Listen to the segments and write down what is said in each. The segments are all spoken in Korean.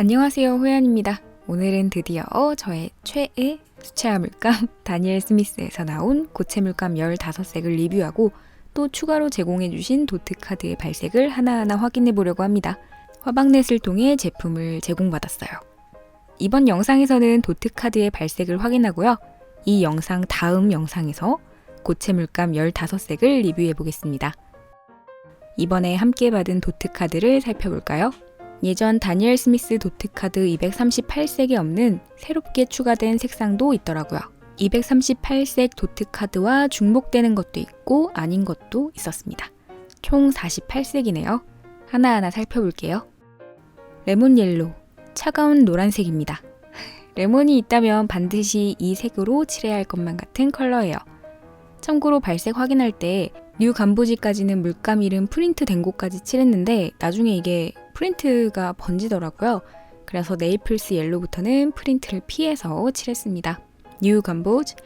안녕하세요, 호연입니다. 오늘은 드디어 저의 최애 수채화 물감 다니엘 스미스에서 나온 고체 물감 15색을 리뷰하고 또 추가로 제공해주신 도트 카드의 발색을 하나하나 확인해 보려고 합니다. 화방넷을 통해 제품을 제공받았어요. 이번 영상에서는 도트 카드의 발색을 확인하고요. 이 영상 다음 영상에서 고체 물감 15색을 리뷰해 보겠습니다. 이번에 함께 받은 도트 카드를 살펴볼까요? 예전 다니엘 스미스 도트 카드 238색이 없는 새롭게 추가된 색상도 있더라고요. 238색 도트 카드와 중복되는 것도 있고 아닌 것도 있었습니다. 총 48색이네요. 하나하나 살펴볼게요. 레몬 옐로, 차가운 노란색입니다. 레몬이 있다면 반드시 이 색으로 칠해야 할 것만 같은 컬러예요. 참고로 발색 확인할 때뉴 간보지까지는 물감 이름 프린트 된 곳까지 칠했는데 나중에 이게 프린트가 번지더라고요. 그래서 네이플스 옐로부터는 프린트를 피해서 칠했습니다. 뉴 간보지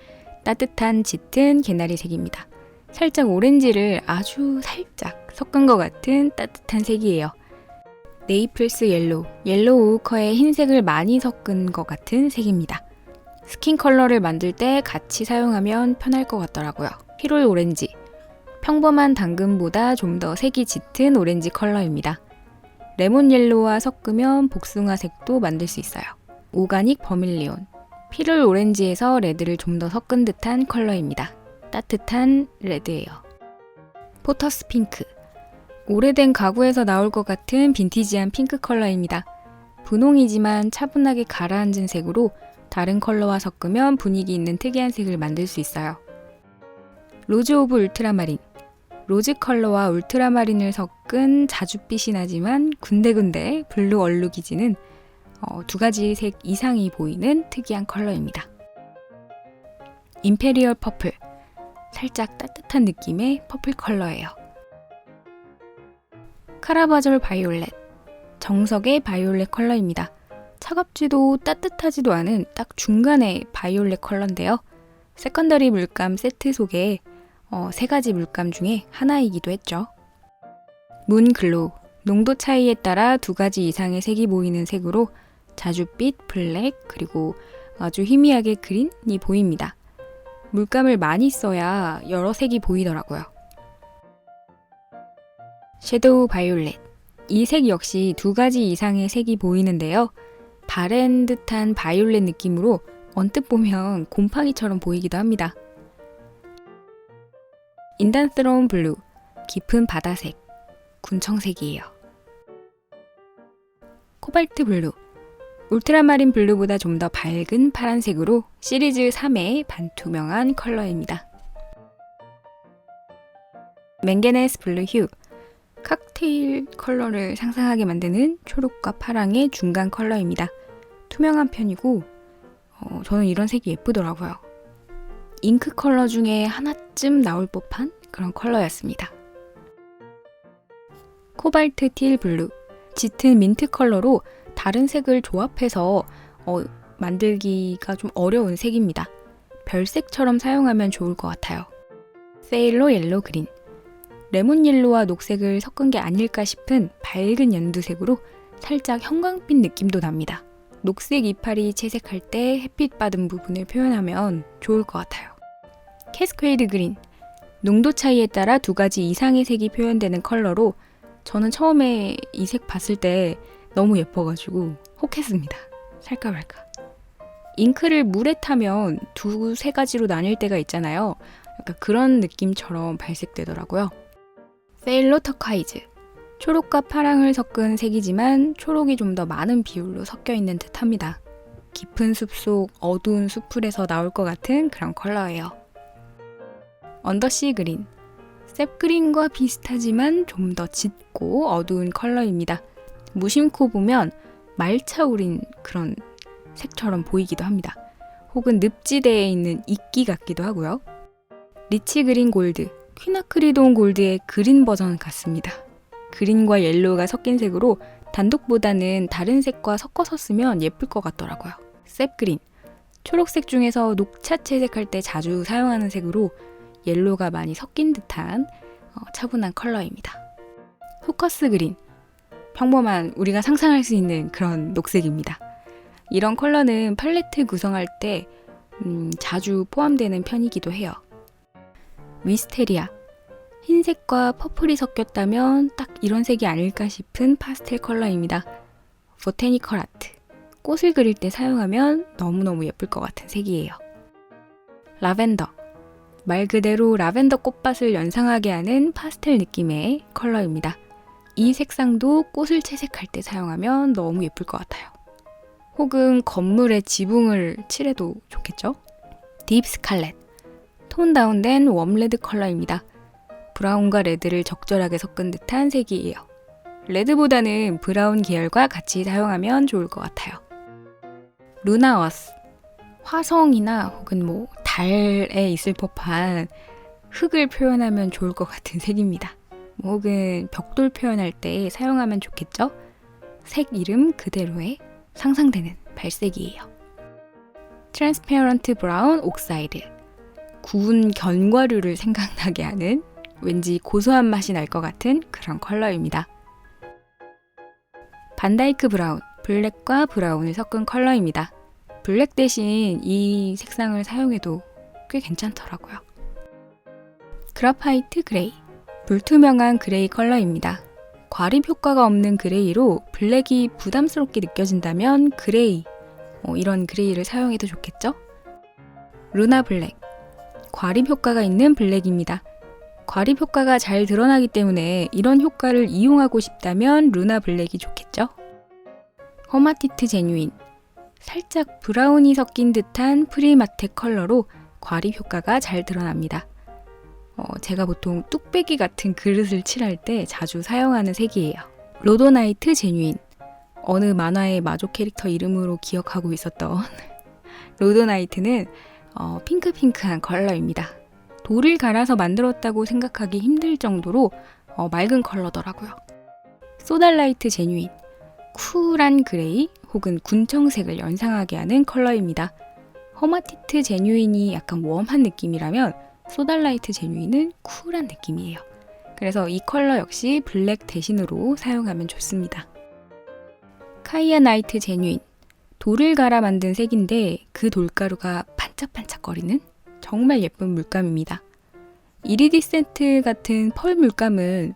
따뜻한 짙은 개나리 색입니다. 살짝 오렌지를 아주 살짝 섞은 것 같은 따뜻한 색이에요. 네이플스 옐로, 옐로우 오커에 흰색을 많이 섞은 것 같은 색입니다. 스킨 컬러를 만들 때 같이 사용하면 편할 것 같더라고요. 피롤 오렌지, 평범한 당근보다 좀 더 색이 짙은 오렌지 컬러입니다. 레몬 옐로와 섞으면 복숭아 색도 만들 수 있어요. 오가닉 버밀리온, 피를 오렌지에서 레드를 좀 더 섞은 듯한 컬러입니다. 따뜻한 레드예요. 포터스 핑크, 오래된 가구에서 나올 것 같은 빈티지한 핑크 컬러입니다. 분홍이지만 차분하게 가라앉은 색으로 다른 컬러와 섞으면 분위기 있는 특이한 색을 만들 수 있어요. 로즈 오브 울트라마린, 로즈 컬러와 울트라마린을 섞은 자줏빛이 나지만 군데군데 블루 얼룩이지는 어, 두 가지 색 이상이 보이는 특이한 컬러입니다. 임페리얼 퍼플 살짝 따뜻한 느낌의 퍼플 컬러예요. 카라바졸 바이올렛 정석의 바이올렛 컬러입니다. 차갑지도 따뜻하지도 않은 딱 중간의 바이올렛 컬러인데요. 세컨더리 물감 세트 속에 어, 세 가지 물감 중에 하나이기도 했죠. 문 글로우 농도 차이에 따라 두 가지 이상의 색이 보이는 색으로 자줏빛, 블랙, 그리고 아주 희미하게 그린이 보입니다. 물감을 많이 써야 여러 색이 보이더라고요. 섀도우 바이올렛. 이 색 역시 두 가지 이상의 색이 보이는데요. 바랜 듯한 바이올렛 느낌으로 언뜻 보면 곰팡이처럼 보이기도 합니다. 인단스러운 블루, 깊은 바다색, 군청색이에요. 코발트 블루, 울트라마린 블루보다 좀 더 밝은 파란색으로 시리즈 3의 반투명한 컬러입니다. 맹게네스 블루 휴, 칵테일 컬러를 상상하게 만드는 초록과 파랑의 중간 컬러입니다. 투명한 편이고 어, 저는 이런 색이 예쁘더라고요. 잉크 컬러 중에 하나쯤 나올 법한 그런 컬러였습니다. 코발트 틸 블루, 짙은 민트 컬러로 다른 색을 조합해서 어, 만들기가 좀 어려운 색입니다. 별색처럼 사용하면 좋을 것 같아요. 세일로 옐로 그린, 레몬 옐로와 녹색을 섞은 게 아닐까 싶은 밝은 연두색으로 살짝 형광빛 느낌도 납니다. 녹색 이파리 채색할 때 햇빛 받은 부분을 표현하면 좋을 것 같아요. 캐스케이드 그린. 농도 차이에 따라 두 가지 이상의 색이 표현되는 컬러로 저는 처음에 이 색 봤을 때 너무 예뻐가지고 혹했습니다. 살까 말까. 잉크를 물에 타면 두 세 가지로 나뉠 때가 있잖아요. 약간 그런 느낌처럼 발색되더라고요. 세일로 터카이즈. 초록과 파랑을 섞은 색이지만 초록이 좀 더 많은 비율로 섞여 있는 듯 합니다. 깊은 숲속 어두운 숲풀에서 나올 것 같은 그런 컬러예요. 언더시 그린. 셉그린과 비슷하지만 좀 더 짙고 어두운 컬러입니다. 무심코 보면 말차 우린 그런 색처럼 보이기도 합니다. 혹은 늪지대에 있는 이끼 같기도 하고요. 리치 그린 골드, 퀴나크리돈 골드의 그린 버전 같습니다. 그린과 옐로우가 섞인 색으로 단독보다는 다른 색과 섞어서 쓰면 예쁠 것 같더라고요. 셉그린, 초록색 중에서 녹차 채색할 때 자주 사용하는 색으로 옐로가 많이 섞인 듯한 어, 차분한 컬러입니다. 포커스 그린 평범한 우리가 상상할 수 있는 그런 녹색입니다. 이런 컬러는 팔레트 구성할 때 음, 자주 포함되는 편이기도 해요. 위스테리아. 흰색과 퍼플이 섞였다면 딱 이런 색이 아닐까 싶은 파스텔 컬러입니다. 보테니컬 아트. 꽃을 그릴 때 사용하면 너무너무 예쁠 것 같은 색이에요. 라벤더. 말 그대로 라벤더 꽃밭을 연상하게 하는 파스텔 느낌의 컬러입니다. 이 색상도 꽃을 채색할 때 사용하면 너무 예쁠 것 같아요. 혹은 건물에 지붕을 칠해도 좋겠죠? 딥 스칼렛. 톤 다운된 웜레드 컬러입니다. 브라운과 레드를 적절하게 섞은 듯한 색이에요. 레드보다는 브라운 계열과 같이 사용하면 좋을 것 같아요. 루나워스. 화성이나 혹은 뭐 달에 있을 법한 흙을 표현하면 좋을 것 같은 색입니다. 뭐 혹은 벽돌 표현할 때 사용하면 좋겠죠? 색 이름 그대로의 상상되는 발색이에요. 트랜스페어런트 브라운 옥사이드. 구운 견과류를 생각나게 하는 왠지 고소한 맛이 날 것 같은 그런 컬러입니다. 반다이크 브라운, 블랙과 브라운을 섞은 컬러입니다. 블랙 대신 이 색상을 사용해도 꽤 괜찮더라고요. 그라파이트 그레이, 불투명한 그레이 컬러입니다. 과립 효과가 없는 그레이로 블랙이 부담스럽게 느껴진다면 그레이, 어, 이런 그레이를 사용해도 좋겠죠? 루나 블랙, 과립 효과가 있는 블랙입니다. 과립 효과가 잘 드러나기 때문에 이런 효과를 이용하고 싶다면 루나 블랙이 좋겠죠? 허마티트 제뉴인, 살짝 브라운이 섞인 듯한 프리마텍 컬러로 과립 효과가 잘 드러납니다. 어, 제가 보통 뚝배기 같은 그릇을 칠할 때 자주 사용하는 색이에요. 로도나이트 제뉴인. 어느 만화의 마조 캐릭터 이름으로 기억하고 있었던 로도나이트는 어, 핑크핑크한 컬러입니다. 돌을 갈아서 만들었다고 생각하기 힘들 정도로 어, 맑은 컬러더라고요. 소달라이트 제뉴인. 쿨한 그레이 혹은 군청색을 연상하게 하는 컬러입니다. 허마티트 제뉴인이 약간 웜한 느낌이라면 소달라이트 제뉴인은 쿨한 느낌이에요. 그래서 이 컬러 역시 블랙 대신으로 사용하면 좋습니다. 카이아 나이트 제뉴인. 돌을 갈아 만든 색인데 그 돌가루가 반짝반짝거리는 정말 예쁜 물감입니다. 이리디센트 같은 펄 물감은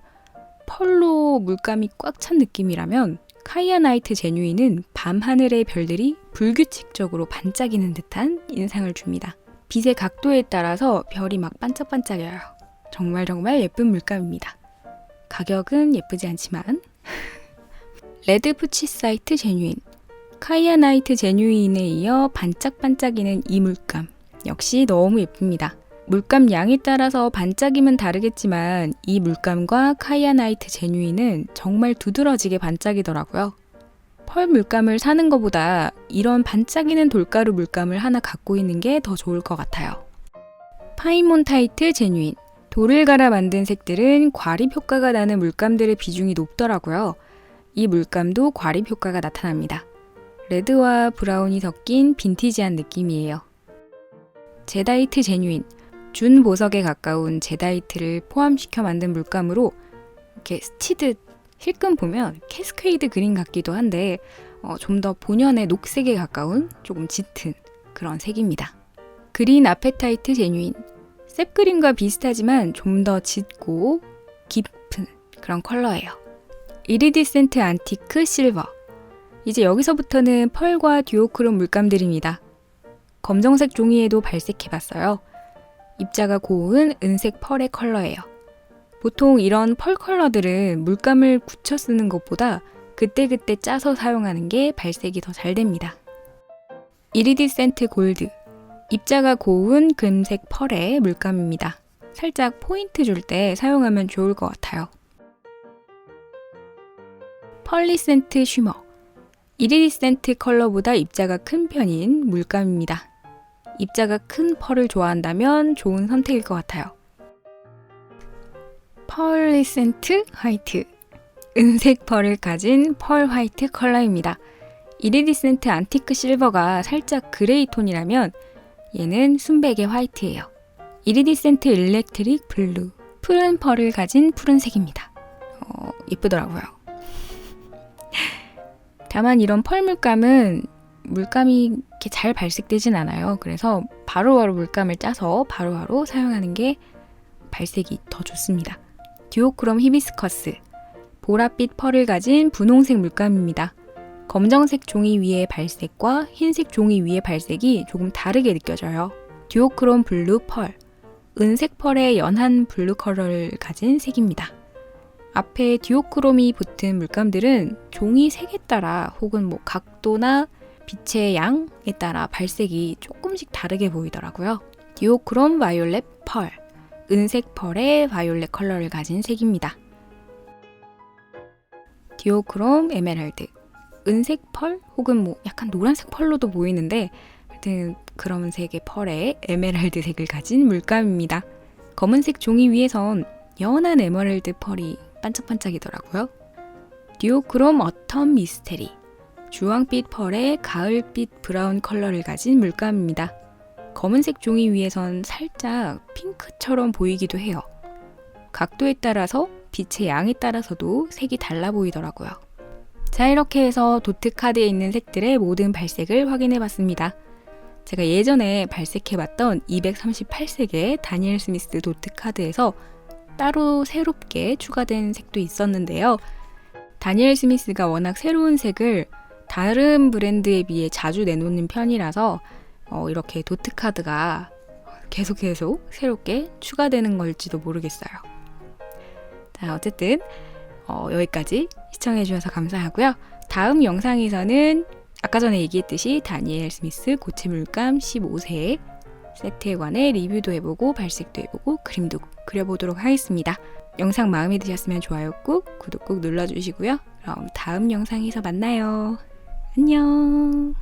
펄로 물감이 꽉 찬 느낌이라면 카이아 나이트 제뉴인은 밤하늘의 별들이 불규칙적으로 반짝이는 듯한 인상을 줍니다. 빛의 각도에 따라서 별이 막 반짝반짝여요. 정말 정말 예쁜 물감입니다. 가격은 예쁘지 않지만 레드 푸치 사이트 제뉴인 카이아 나이트 제뉴인에 이어 반짝반짝이는 이 물감 역시 너무 예쁩니다. 물감 양에 따라서 반짝임은 다르겠지만 이 물감과 카이아 나이트 제뉴인은 정말 두드러지게 반짝이더라고요. 펄 물감을 사는 것보다 이런 반짝이는 돌가루 물감을 하나 갖고 있는 게 더 좋을 것 같아요. 파이몬타이트 제뉴인. 돌을 갈아 만든 색들은 과립 효과가 나는 물감들의 비중이 높더라고요. 이 물감도 과립 효과가 나타납니다. 레드와 브라운이 섞인 빈티지한 느낌이에요. 제다이트 제뉴인. 준 보석에 가까운 제다이트를 포함시켜 만든 물감으로 이렇게 스치듯 힐끔 보면 캐스케이드 그린 같기도 한데 어, 좀 더 본연의 녹색에 가까운 조금 짙은 그런 색입니다. 그린 아페타이트 제뉴인 셉그린과 비슷하지만 좀 더 짙고 깊은 그런 컬러예요. 이리디센트 안티크 실버 이제 여기서부터는 펄과 듀오크롬 물감들입니다. 검정색 종이에도 발색해봤어요. 입자가 고운 은색 펄의 컬러예요. 보통 이런 펄 컬러들은 물감을 굳혀 쓰는 것보다 그때그때 짜서 사용하는 게 발색이 더 잘 됩니다. 이리디센트 골드. 입자가 고운 금색 펄의 물감입니다. 살짝 포인트 줄 때 사용하면 좋을 것 같아요. 펄리센트 쉬머. 이리디센트 컬러보다 입자가 큰 편인 물감입니다. 입자가 큰 펄을 좋아한다면 좋은 선택일 것 같아요. 펄리센트 화이트. 은색 펄을 가진 펄 화이트 컬러입니다. 이리디센트 안티크 실버가 살짝 그레이 톤이라면 얘는 순백의 화이트예요. 이리디센트 일렉트릭 블루. 푸른 펄을 가진 푸른색입니다. 어, 예쁘더라고요. 다만 이런 펄 물감은 물감이 이렇게 잘 발색되진 않아요. 그래서 바로바로 물감을 짜서 바로 바로 사용하는 게 발색이 더 좋습니다. 듀오크롬 히비스커스 보랏빛 펄을 가진 분홍색 물감입니다. 검정색 종이 위의 발색과 흰색 종이 위의 발색이 조금 다르게 느껴져요. 듀오크롬 블루 펄 은색 펄의 연한 블루 컬러를 가진 색입니다. 앞에 듀오크롬이 붙은 물감들은 종이 색에 따라 혹은 뭐 각도나 빛의 양에 따라 발색이 조금씩 다르게 보이더라고요. 듀오크롬 바이올렛 펄 은색 펄의 바이올렛 컬러를 가진 색입니다. 디오크롬 에메랄드 은색 펄 혹은 뭐 약간 노란색 펄로도 보이는데 하여튼 그런 색의 펄에 에메랄드 색을 가진 물감입니다. 검은색 종이 위에선 연한 에메랄드 펄이 반짝반짝이더라고요. 디오크롬 어텀 미스테리 주황빛 펄에 가을빛 브라운 컬러를 가진 물감입니다. 검은색 종이 위에선 살짝 핑크처럼 보이기도 해요. 각도에 따라서 빛의 양에 따라서도 색이 달라 보이더라고요. 자, 이렇게 해서 도트 카드에 있는 색들의 모든 발색을 확인해 봤습니다. 제가 예전에 발색해 봤던 238색의 다니엘 스미스 도트 카드에서 따로 새롭게 추가된 색도 있었는데요. 다니엘 스미스가 워낙 새로운 색을 다른 브랜드에 비해 자주 내놓는 편이라서 어, 이렇게 도트 카드가 계속 계속 새롭게 추가되는 걸지도 모르겠어요. 자, 어쨌든 어, 여기까지 시청해주셔서 감사하고요. 다음 영상에서는 아까 전에 얘기했듯이 다니엘 스미스 고체 물감 15세 세트에 관해 리뷰도 해보고 발색도 해보고 그림도 그려보도록 하겠습니다. 영상 마음에 드셨으면 좋아요 꾹, 구독 꾹 눌러주시고요. 그럼 다음 영상에서 만나요. 안녕.